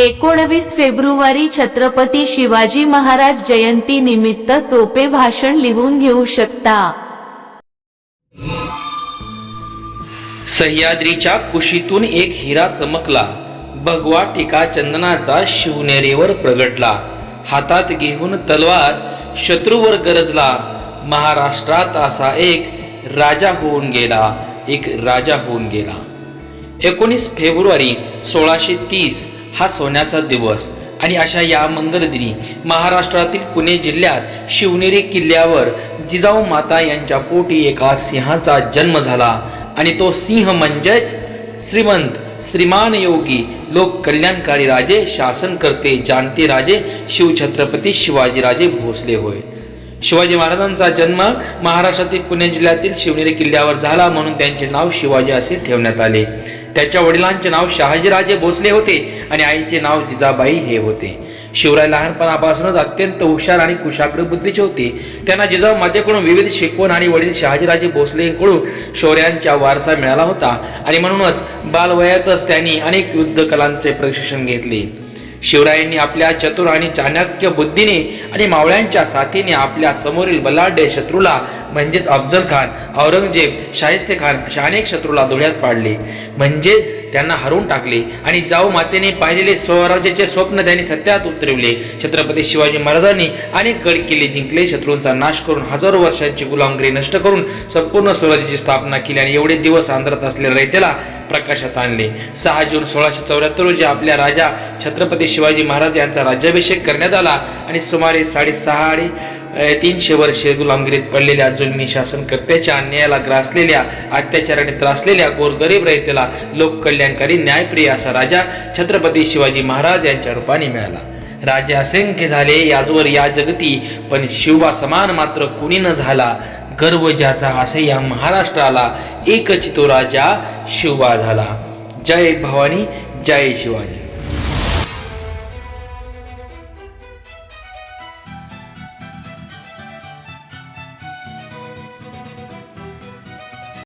एकोणवीस फेब्रुवारी छत्रपती शिवाजी महाराज जयंती निमित्त सोपे भाषण लिहून घेऊ शकता. सह्याद्रीच्या कुशीतून एक हिरा चमकला. भगवा टिका चंदनाचा शिवनेरीवर प्रगटला. हातात घेऊन तलवार शत्रूवर गरजला. महाराष्ट्रात असा एक राजा होऊन गेला. एक राजा होऊन गेला. एकोणीस फेब्रुवारी सोळाशे तीस हा सोन्याचा दिवस. आणि अशा या मंगलदिनी महाराष्ट्रातील पुणे जिल्ह्यात शिवनेरी किल्ल्यावर जिजाऊ माता यांच्या पोटी एका सिंहाचा जन्म झाला. आणि तो सिंह म्हणजेच श्रीमंत श्रीमान योगी लोक कल्याणकारी राजे शासन करते जाणते राजे शिवछत्रपती शिवाजीराजे भोसले होय. शिवाजी महाराजांचा जन्म महाराष्ट्रातील पुणे जिल्ह्यातील शिवनेरी किल्ल्यावर झाला म्हणून त्यांचे नाव शिवाजी असे ठेवण्यात आले. त्याच्या वडिलांचे नाव शहाजीराजे भोसले होते आणि आईचे नाव जिजाबाई हे होते. शिवराय लहानपणापासूनच अत्यंत हुशार आणि कुशाग्र बुद्धीचे होते. त्यांना जिजाऊ मातेकडून विविध शिकवण आणि वडील शहाजीराजे भोसलेकडून शौर्यांचा वारसा मिळाला होता आणि म्हणूनच बालवयातच त्यांनी अनेक युद्ध कलांचे प्रशिक्षण घेतले. शिवरायांनी आपल्या चतुर आणि चाणक्य बुद्धीने आणि मावळ्यांच्या साथीने आपल्या समोरील बलाढ्य शत्रूला म्हणजेच अफजल खान औरंगजेब शाहिस्ते खान अशा अनेक शत्रूला डोळ्यात पाडले. म्हणजे त्यांना हरवून टाकले आणि जाऊ मातेने पाहिलेले स्वराज्याचे स्वप्न त्यांनी सत्यात उतरवले. छत्रपती शिवाजी महाराजांनी अनेक गड किल्ले जिंकले. शत्रूंचा नाश करून हजारो वर्षांची गुलामगिरी नष्ट करून संपूर्ण स्वराज्याची स्थापना केली आणि एवढे दिवस आंध्रात असलेल्या रयतेला प्रकाशात आणले. सहा जून सोळाशे चौऱ्याहत्तर रोजी आपल्या राजा छत्रपती शिवाजी महाराज यांचा राज्याभिषेक करण्यात आला आणि सुमारे साडेसहा आणि तीनशे वर्षे गुलामगिरीत पडलेल्या जुलमी शासनकर्त्याच्या अन्यायाला ग्रासलेल्या अत्याचाराने त्रासलेल्या गोरगरीब रयतेला लोककल्याणकारी न्यायप्रिय असा राजा छत्रपती शिवाजी महाराज यांच्या रूपाने मिळाला. राजे असंख्य झाले याजवर या जगती पण शिवबा समान मात्र कुणी न झाला. गर्व ज्याचा असे या महाराष्ट्राला एकच तो राजा शिवबा झाला. जय भवानी जय शिवाजी.